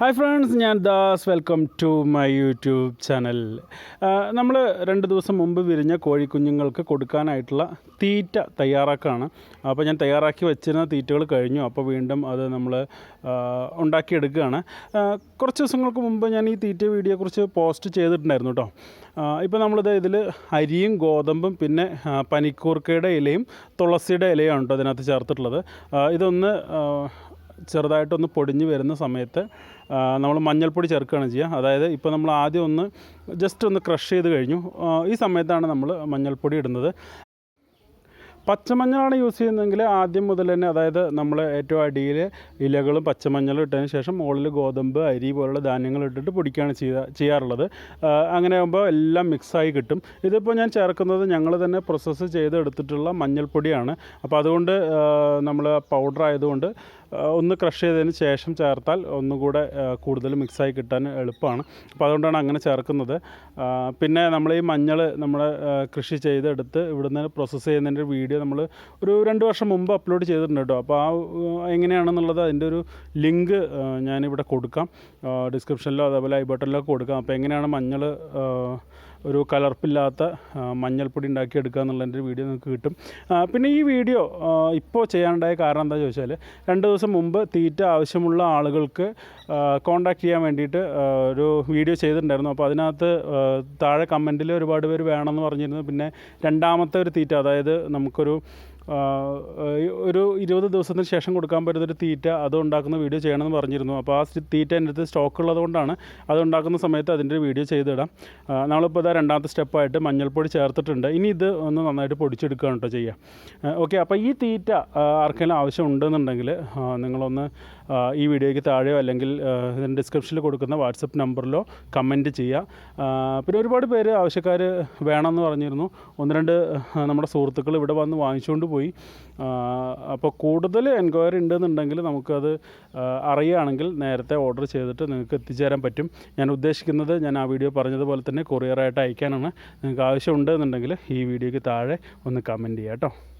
Hi friends ഞാൻ Das. Welcome to my YouTube channel നമ്മൾ രണ്ട് ദിവസം മുമ്പ് വിരിഞ്ഞ കോഴിക്കുഞ്ഞുങ്ങൾക്ക് കൊടുക്കാനായിട്ടുള്ള തീറ്റ തയ്യാറാക്കുകയാണ് അപ്പോൾ ഞാൻ തയ്യാറാക്കി വെച്ചിരുന്ന തീറ്റകൾ കഴിഞ്ഞു. അപ്പോൾ വീണ്ടും അത് നമ്മൾ ഉണ്ടാക്കിയെടുക്കുകയാണ്. കുറച്ച് ദിവസങ്ങൾക്ക് മുമ്പ് ഞാൻ ഈ തീറ്റ വീഡിയോയെക്കുറിച്ച് പോസ്റ്റ് ചെയ്തിട്ടുണ്ടായിരുന്നു കേട്ടോ ഇപ്പോൾ നമ്മളിത് ഇതിൽ അരിയും ഗോതമ്പും പിന്നെ പനിക്കൂർക്കയുടെ ഇലയും തുളസിയുടെ ഇലയാണ് കേട്ടോ അതിനകത്ത് ചേർത്തിട്ടുള്ളത്. ഇതൊന്ന് ചെറുതായിട്ടൊന്ന് പൊടിഞ്ഞ് വരുന്ന സമയത്ത് നമ്മൾ മഞ്ഞൾപ്പൊടി ചേർക്കുകയാണ് ചെയ്യുക. അതായത് ഇപ്പോൾ നമ്മൾ ആദ്യം ഒന്ന് ജസ്റ്റ് ഒന്ന് ക്രഷ് ചെയ്ത് കഴിഞ്ഞു. ഈ സമയത്താണ് നമ്മൾ മഞ്ഞൾപ്പൊടി ഇടുന്നത്. പച്ചമഞ്ഞളാണ് യൂസ് ചെയ്യുന്നതെങ്കിൽ ആദ്യം മുതൽ തന്നെ അതായത് നമ്മൾ ഏറ്റവും അടിയിൽ ഇലകളും പച്ചമഞ്ഞളും ഇട്ടതിന് ശേഷം മുകളിൽ ഗോതമ്പ് അരി പോലുള്ള ധാന്യങ്ങൾ ഇട്ടിട്ട് പൊടിക്കുകയാണ് ചെയ്ത ചെയ്യാറുള്ളത്. അങ്ങനെ ആകുമ്പോൾ എല്ലാം മിക്സായി കിട്ടും. ഇതിപ്പോൾ ഞാൻ ചേർക്കുന്നത് ഞങ്ങൾ തന്നെ പ്രോസസ്സ് ചെയ്ത് എടുത്തിട്ടുള്ള മഞ്ഞൾപ്പൊടിയാണ്. അപ്പോൾ അതുകൊണ്ട് നമ്മൾ പൗഡർ ആയതുകൊണ്ട് ഒന്ന് ക്രഷ് ചെയ്തതിന് ശേഷം ചേർത്താൽ ഒന്നുകൂടെ കൂടുതൽ മിക്സായി കിട്ടാൻ എളുപ്പമാണ്. അപ്പോൾ അതുകൊണ്ടാണ് അങ്ങനെ ചേർക്കുന്നത്. പിന്നെ നമ്മൾ ഈ മഞ്ഞൾ നമ്മൾ കൃഷി ചെയ്തെടുത്ത് ഇവിടുന്ന് പ്രോസസ്സ് ചെയ്യുന്നതിന്റെ വീഡിയോ നമ്മൾ ഒരു രണ്ട് വർഷം മുമ്പ് അപ്ലോഡ് ചെയ്തിട്ടുണ്ട് കേട്ടോ. അപ്പോൾ ആ, എങ്ങനെയാണെന്നുള്ളത് അതിന്റെ ഒരു ലിങ്ക് ഞാനിവിടെ കൊടുക്കാം. ഡിസ്ക്രിപ്ഷനിലോ അതേപോലെ ഐ ബട്ടണിലോ കൊടുക്കാം. അപ്പോൾ എങ്ങനെയാണ് മഞ്ഞൾ ഒരു കലർപ്പില്ലാത്ത മഞ്ഞൾപ്പൊടി ഉണ്ടാക്കിയെടുക്കുക എന്നുള്ളതിന്റെ വീഡിയോ നിങ്ങൾക്ക് കിട്ടും. പിന്നെ ഈ വീഡിയോ ഇപ്പോൾ ചെയ്യാനുണ്ടായ കാരണം എന്താ ചോദിച്ചാൽ രണ്ട് ദിവസം മുമ്പ് തീറ്റ ആവശ്യമുള്ള ആളുകൾക്ക് കോണ്ടാക്ട് ചെയ്യാൻ വേണ്ടിയിട്ട് ഒരു വീഡിയോ ചെയ്തിട്ടുണ്ടായിരുന്നു. അപ്പോൾ അതിനകത്ത് താഴെ കമന്റിൽ ഒരുപാട് പേര് വേണമെന്ന് പറഞ്ഞിരുന്നു. പിന്നെ രണ്ടാമത്തെ ഒരു തീറ്റ അതായത് നമുക്കൊരു ഒരു ഇരുപത് ദിവസത്തിന് ശേഷം കൊടുക്കാൻ പറ്റുന്നൊരു തീറ്റ അത് ഉണ്ടാക്കുന്ന വീഡിയോ ചെയ്യണമെന്ന് പറഞ്ഞിരുന്നു. അപ്പോൾ ആ തീറ്റ എന്റെ അടുത്ത് സ്റ്റോക്ക് ഉള്ളത് കൊണ്ടാണ് അത് ഉണ്ടാക്കുന്ന സമയത്ത് അതിന്റെ ഒരു വീഡിയോ ചെയ്തിടാം. നമ്മളിപ്പോൾ ഇതാ രണ്ടാമത്തെ സ്റ്റെപ്പായിട്ട് മഞ്ഞൾപ്പൊടി ചേർത്തിട്ടുണ്ട്. ഇനി ഇത് ഒന്ന് നന്നായിട്ട് പൊടിച്ചെടുക്കുകയാണ് കേട്ടോ ചെയ്യുക ഓക്കെ അപ്പോൾ ഈ തീറ്റ ആർക്കെങ്കിലും ആവശ്യം ഉണ്ടെന്നുണ്ടെങ്കിൽ നിങ്ങളൊന്ന് ഈ വീഡിയോയ്ക്ക് താഴെയോ അല്ലെങ്കിൽ ഡിസ്ക്രിപ്ഷനിൽ കൊടുക്കുന്ന വാട്സപ്പ് നമ്പറിലോ കമന്റ് ചെയ്യുക പിന്നെ ഒരുപാട് പേര് ആവശ്യക്കാർ വേണമെന്ന് പറഞ്ഞിരുന്നു. ഒന്ന് രണ്ട് നമ്മുടെ സുഹൃത്തുക്കൾ ഇവിടെ വന്ന് വാങ്ങിച്ചുകൊണ്ട് പോയി. ആ, അപ്പോൾ കൂടുതൽ എൻക്വയറി ഉണ്ടെന്നുണ്ടെങ്കിൽ നമുക്കത് അറിയുകയാണെങ്കിൽ നേരത്തെ ഓർഡർ ചെയ്തിട്ട് നിങ്ങൾക്ക് എത്തിച്ചേരാൻ പറ്റും. ഞാൻ ഉദ്ദേശിക്കുന്നത് ഞാൻ ആ വീഡിയോ പറഞ്ഞതുപോലെ തന്നെ കൊറിയറായിട്ട് അയക്കാനാണ്. നിങ്ങൾക്ക് ആവശ്യമുണ്ടെന്നുണ്ടെങ്കിൽ ഈ വീഡിയോയ്ക്ക് താഴെ ഒന്ന് കമന്റ് ചെയ്യാം കേട്ടോ.